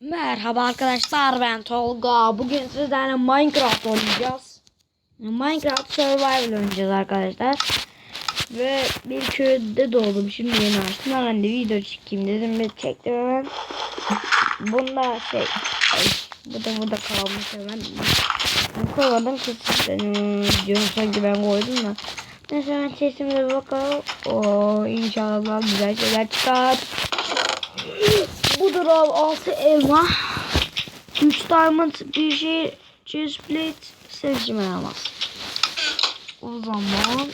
Merhaba arkadaşlar ben Tolga. Bugün sizlerle Minecraft oynayacağız. Minecraft Survival oynayacağız arkadaşlar. Ve bir köyde doğdum. Şimdi yeni açtım. Hemen de video çekeyim dedim ve çektim hemen. Bunda şey ay, bu da burada kalmış hemen. Ben koymadım ki benim videomu sanki ben koydum da. Neyse hemen sesimize bakalım. Oo, inşallah güzel şeyler çıkar. Budur abi 6 elma. 3 diamond bir şey chestplate sevcim alamaz. O zaman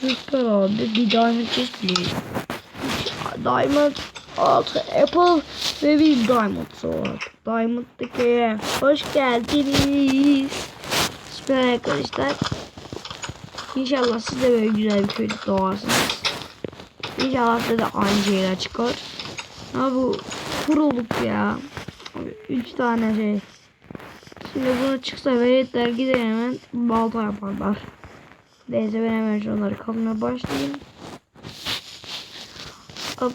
süper abi bir diamond chestplate. 3 diamond 6 apple ve bir diamond sword. Diamond'daki hoş geldiniz. Süper arkadaşlar. İnşallah siz de böyle güzel bir köyde doğarsınız. İnşallah size de aynı şeyler çıkar. Ha bu kuruluk ya. Üç tane şey. Şimdi bunu çıksa veletler gider hemen balta yaparlar. Neyse ben hemen şunları kazmaya başlayayım. Hop.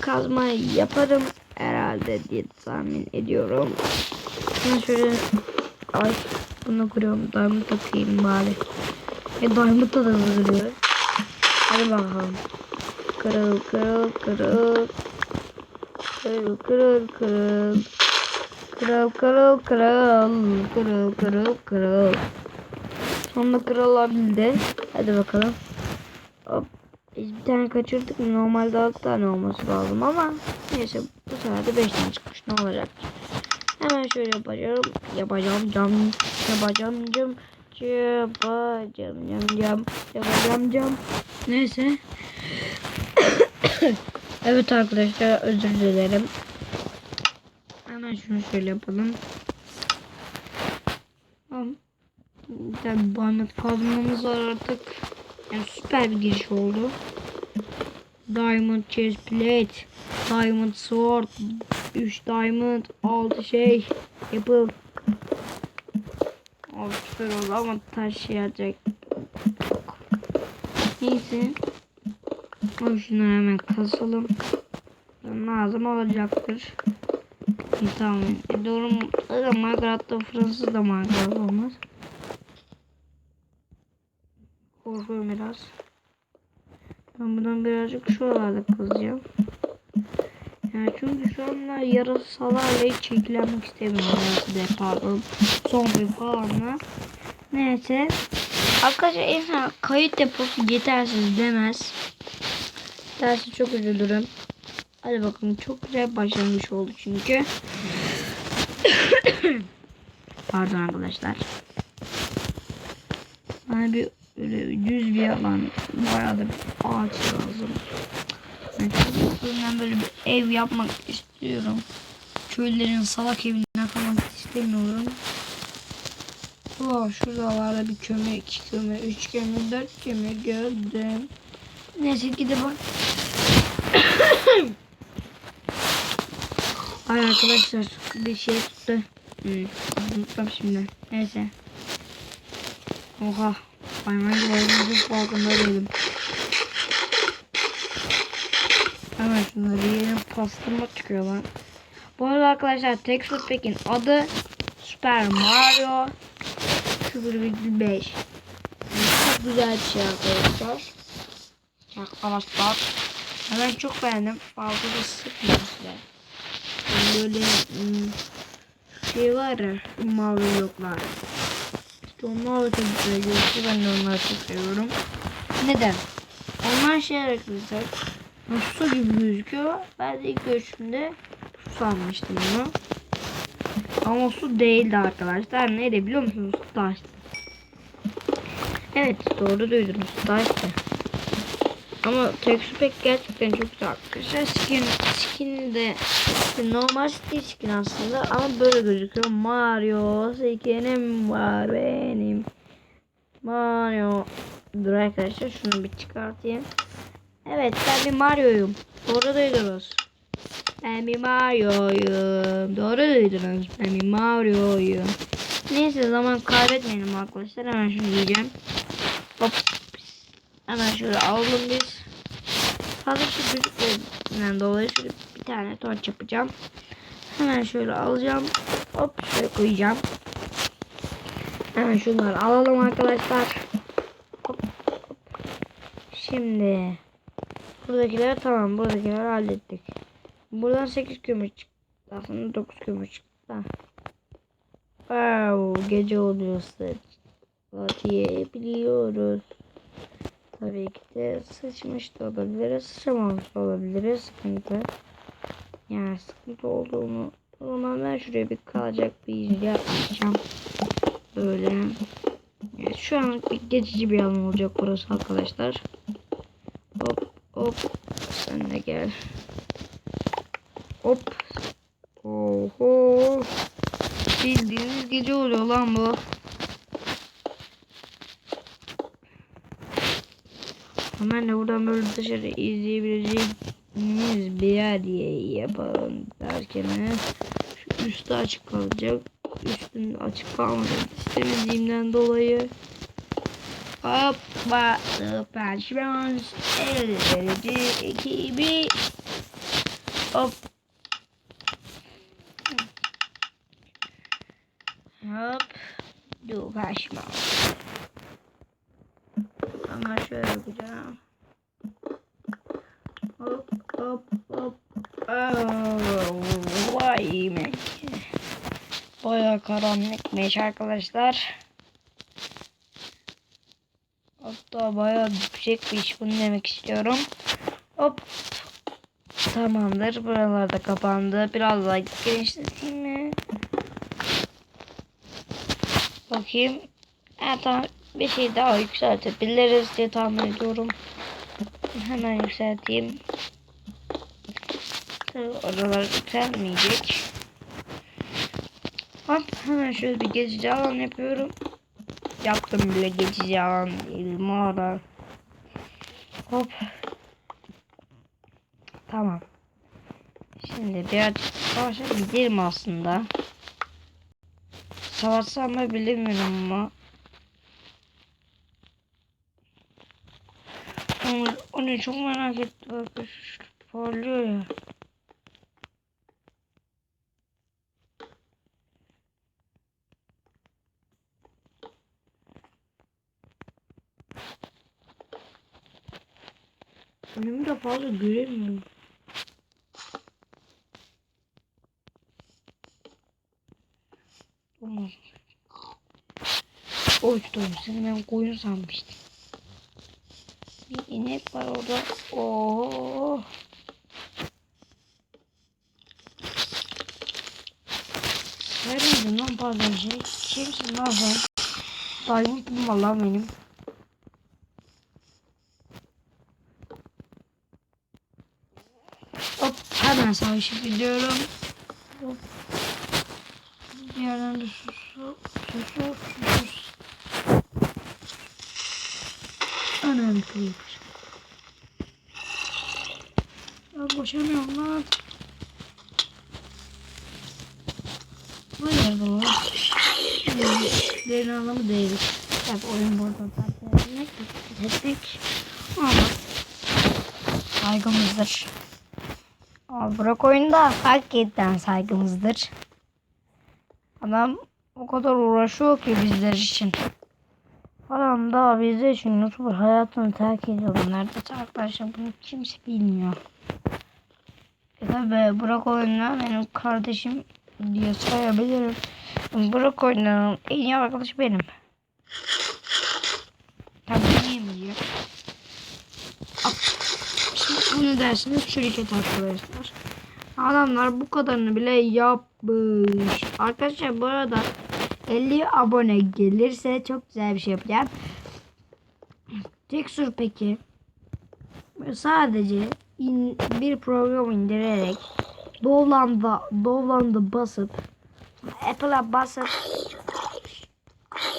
Kazma yaparım herhalde diye tahmin ediyorum. Ben şöyle ay bunu kuruyorum. Diamond takayım bari. E Diamond'da da hızlıyor. Hadi bakalım. Kırıl kırıl kırıl. Kırıl kırıl kırıl. Kırıl kırıl kırıl. Kırıl kırıl kırıl. Sonunda kırılabildi. Hadi bakalım. Hop. Biz bir tane kaçırdık. Normalde 6 tane olması lazım ama neyse bu sefer de 5 tane çıkmış. Ne olacak? Hemen şöyle yapacağım. Yapacağım cam. Yapacağım cam. Yapacağım cam cam. Yapacağım cam. Neyse. evet arkadaşlar özür dilerim. Hemen şunu şöyle yapalım. Tamam. Diamond kazmamız var artık. Yani süper bir giriş oldu. Diamond chest plate. Diamond sword. 3 diamond. 6 şey. Yapıl. Abi süper oldu ama taş şey yapacak. Neyse. Abi şunları hemen kasalım. Lazım olacaktır. İyi, tamam. E, doğru? Zaten Minecraft'ta Fransız da Minecraft olmaz. Korkuyorum biraz. Ben buradan birazcık şuralarda kazacağım. Yani çünkü şu anda yarasalarla hiç çekilenmek istemiyorum. Yarası deparım. Son bir falanla. Neyse. Arkadaşlar insan kayıt deposu yetersiz demez. Dersi çok üzülürüm. Hadi bakalım çok güzel başlamış oldu çünkü. Pardon arkadaşlar. Bana bir böyle düz bir alan bayağı da bir ağaç lazım. Ben çocukluğumdan böyle bir ev yapmak istiyorum. Köylerin salak evinden falan istemiyorum. Oh, şuralarda bir kömür, iki kömür, üç kömür, dört kömür gördüm. Neyse gidip bak. Ay arkadaşlar bir şey tuttu. Hmm, unuttum şimdi. Neyse. Oha. Hayvan gibi olduğunuzun farkında değilim. Hemen şunları yiyelim. Pastırma çıkıyor lan. Bu arada arkadaşlar Texas Pack'in adı Super Mario 0,5 Çok güzel bir şey arkadaşlar. Arkadaşlar. Ben çok beğendim. Fazla da size. Böyle hmm, şey var ya mavi yoklar. İşte onlar da çok güzel gözüküyor. Ben de onları çok seviyorum. Neden? Onlar şey arkadaşlar. Su gibi gözüküyor. Ben de ilk görüşümde su sanmıştım bunu. Ama su değildi arkadaşlar. Neydi biliyor musunuz? Su taştı. Evet doğru duydunuz. Su taştı. Ama tekstür pek gerçekten çok güzel arkadaşlar. Skin, skin de normal stil skin aslında ama böyle gözüküyor. Mario skinim var benim. Mario. Dur arkadaşlar şunu bir çıkartayım. Evet ben bir Mario'yum. Doğru duydunuz. Ben bir Mario'yum. Doğru duydunuz. Ben bir Mario'yum. Neyse zaman kaybetmeyelim arkadaşlar. Hemen şunu yiyeceğim. Hemen şöyle alalım biz. Fazla şu gözükmeden dolayı şöyle bir tane torç yapacağım. Hemen şöyle alacağım. Hop şöyle koyacağım. Hemen şunları alalım arkadaşlar. Hop. Şimdi buradakiler tamam buradakileri hallettik. Buradan 8 kömür çıktı. Aslında 9 kömür çıktı. Wow, gece oluyor diyebiliyoruz. Tabii ki de sıçmış da olabiliriz, sıçramamış da olabiliriz. Sıkıntı. Yani sıkıntı olduğunu o zaman ben şuraya bir kalacak bir yapacağım. Böyle. Yani şu an bir geçici bir alan olacak burası arkadaşlar. Hop hop. Sen de gel. Hop. Oho. Bildiğiniz gece oluyor lan bu. Hemen de buradan böyle dışarı izleyebileceğimiz bir yer diye yapalım derken şu üstü açık kalacak. Üstün açık kalmadı. İstemediğimden dolayı. Hoppa Supersons 50 derece ekibi Hop. Hop. Dur kaçma Ama şöyle yapacağım Hop hop hop oh, Vay me Baya karanlıkmış arkadaşlar Hatta bayağı yüksekmiş bunu demek istiyorum. Hop. Tamamdır. Buralar da kapandı. Biraz daha genişleteyim mi? Bakayım. Evet tamam. Bir şey daha yükseltebiliriz diye tahmin ediyorum. Hemen yükselteyim. Oralar yükselmeyecek. Hop hemen şöyle bir geçici alan yapıyorum. Yaptım bile geçici alan değil mağara. Hop. Tamam. Şimdi birazcık savaşa gidelim aslında. Savaşsam mı bilemiyorum ama. Onu, onu çok merak ettim. Bak parlıyor ya. Önümü de fazla göremiyorum. Tamam. Uçtum seni ben koyun sanmıştım. Bir inek var orada. Oo. Neredeydin lan pardon şey? Kimsin lan sen? Diamond'um var lan benim. Hop hemen savaşa gidiyorum. Hop. Bir yerden de su su su su su su. Anam kıyıp. Ben koşamıyorum lan. Hayır bu. Derin anlamı değil. Tabi oyun burada takip etmek ama saygımızdır. Ama Burak oyunda hakikaten saygımızdır. Adam o kadar uğraşıyor ki bizler için. Adam da bizler için YouTuber hayatını terk ediyor. Neredeyse arkadaşlar bunu kimse bilmiyor. E tabi Burak oyunda benim kardeşim diye sayabilirim. Burak oyunların en iyi arkadaşı benim. Tabii diyemeyeceğim. Şimdi bunu dersiniz şirket arkadaşlar. Adamlar bu kadarını bile yapmış. Arkadaşlar bu arada 50 abone gelirse çok güzel bir şey yapacağım. Texture peki sadece in, bir program indirerek Dovlan'da Dovlan'da basıp Apple'a basıp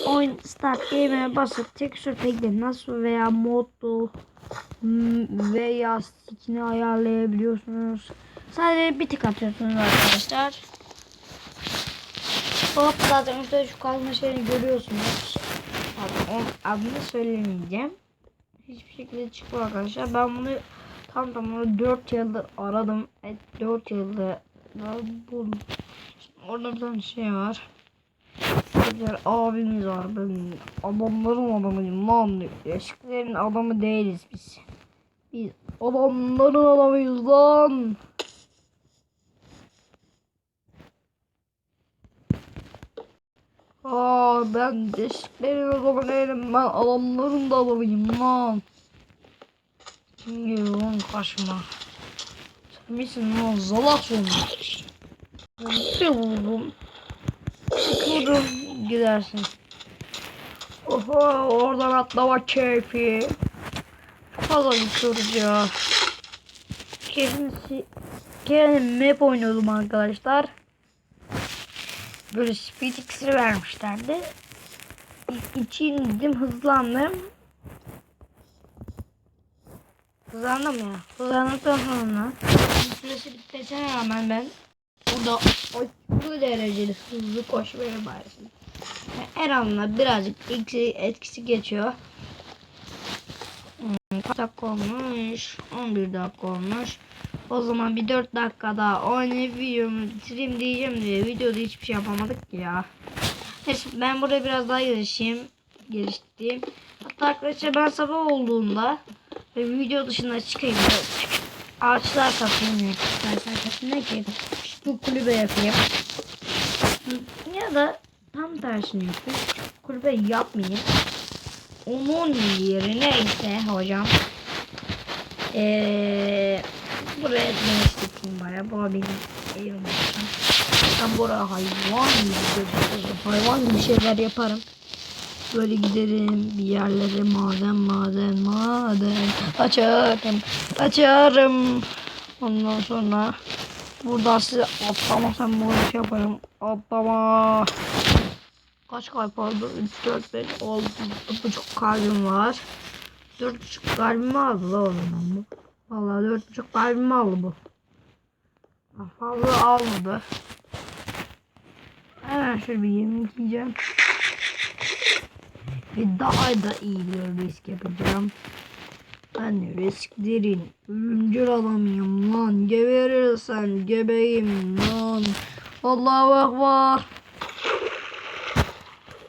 oyun start game'e basıp texture pack'le nasıl veya modlu veya skin'i ayarlayabiliyorsunuz. Sadece bir tık atıyorsunuz arkadaşlar. Hop zaten işte şu kazma şeyini görüyorsunuz. Abi, onun adını söylemeyeceğim. Hiçbir şekilde çıkmıyor arkadaşlar. Ben bunu tam tamına 4 yıldır aradım. Evet 4 yıldır bu orada bir tane şey var. Bir abimiz var. Ben adamların adamıyım lan. Eskilerin adamı değiliz biz. Biz adamların adamıyız lan. Aa ben adamı değilim. Ben adamların da adamıyım lan. Kim geliyor lan karşıma? Sen misin lan zalak sonu? Bir buldum. Sıkıldım gidersin. Oho oradan atlama keyfi. Fazla gidiyoruz ya. Kendisi kendim map oynuyordum arkadaşlar. Böyle speed iksiri vermişlerdi. İçindim hızlandım. Hızlandım ya. Hızlandıktan sonra süresi bitmesine rağmen ben burada aşırı dereceli hızlı koşmaya başladım. Yani her anla birazcık eksi, etkisi geçiyor. Kaç dakika olmuş? 11 dakika olmuş. O zaman bir 4 dakika daha oynayıp videomu bitireyim diyeceğim diye videoda hiçbir şey yapamadık ya. Neyse ben burada biraz daha gelişeyim. Geliştireyim. Hatta arkadaşlar ben sabah olduğunda ve video dışına çıkayım. Ağaçlar kapayım. İstersen kapayım ki? Bir kulübe yapayım. Ya da tam tersini yapayım. Kulübe yapmayayım. Onun yerine ise hocam ee, buraya değiştireyim baya. Bu benim evim olsun. Ben buraya hayvan gibi. Hayvan gibi şeyler yaparım. Böyle giderim bir yerlere maden maden maden açarım açarım. Ondan sonra buradan size atlamasam bu şey yaparım. Atlama. Kaç kalp oldu? 3, 4, 5, 6, buçuk kalbim var. 4,5 kalbimi aldı la o zaman bu. Vallahi 4,5 kalbimi aldı bu. Fazla almadı. Hemen şöyle bir yemek yiyeceğim. Ve daha da iyi bir risk yapacağım. Ben risklerin ölümcül adamıyım lan. Geberirsen gebeyim lan. Allahu Ekber.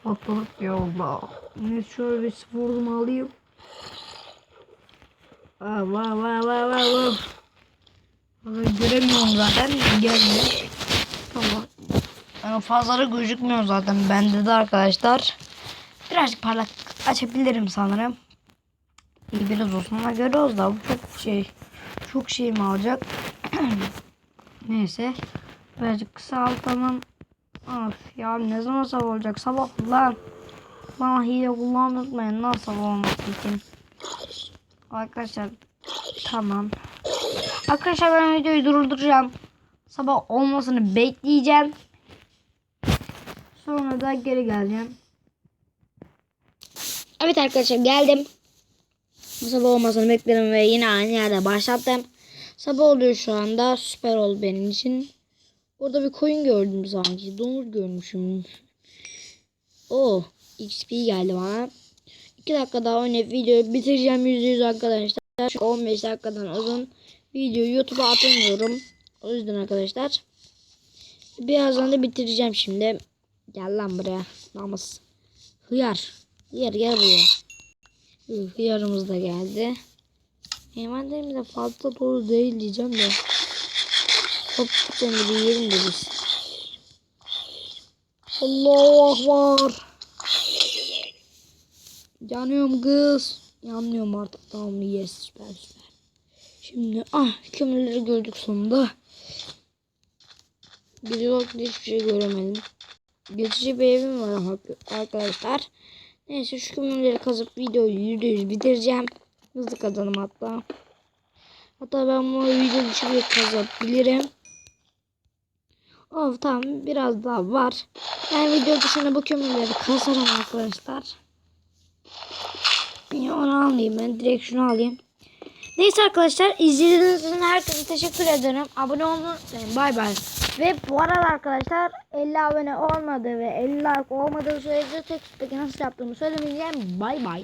Atladık yolda. Ne şöyle bir sporumu alayım. Aa, vay vay vay vay. Vallahi Göremiyorum zaten. Gelmiş. Tamam. Yani fazlaları gözükmüyor zaten bende de arkadaşlar. Birazcık parlak açabilirim sanırım. Biraz olsun ama görüyoruz da bu çok şey. Çok şey mi alacak? Neyse. Birazcık kısaltalım. Of ya ne zaman sabah olacak? Sabah lan. Bana hile kullanmayın lan sabah olması için. Arkadaşlar tamam. Arkadaşlar ben videoyu durduracağım. Sabah olmasını bekleyeceğim. Sonra da geri geleceğim. Evet arkadaşlar geldim. Sabah olmasını bekledim ve yine aynı yerde başlattım. Sabah oluyor şu anda. Süper oldu benim için. Orada bir koyun gördüm sanki. Domuz görmüşüm. O XP geldi bana. 2 dakika daha oynayıp videoyu bitireceğim %100 arkadaşlar. Çünkü 15 dakikadan uzun videoyu YouTube'a atamıyorum. O yüzden arkadaşlar. Birazdan da bitireceğim şimdi. Gel lan buraya. Namus. Hıyar. Hıyar gel buraya. Hı, Hıyarımız da geldi. Hemen de fazla dolu değil diyeceğim de. Hop seni bir yiyelim de biz. Allahu Akbar. Yanıyorum kız. Yanmıyorum artık tamam? Yes süper süper. Şimdi ah kömürleri gördük sonunda. Bir yok hiçbir şey göremedim. Geçici bir evim var arkadaşlar. Neyse şu kömürleri kazıp videoyu %100 bitireceğim. Hızlı kazanım hatta. Hatta ben bunu video bir kazabilirim. Of tamam biraz daha var. Ben video dışında bu kömürleri kazarım arkadaşlar. Ya onu almayayım ben direkt şunu alayım. Neyse arkadaşlar izlediğiniz için herkese teşekkür ederim. Abone olmayı unutmayın. Bay bay. Ve bu arada arkadaşlar 50 abone olmadı ve 50 like olmadığı sürece tek nasıl yaptığımı söylemeyeceğim. Bay bay.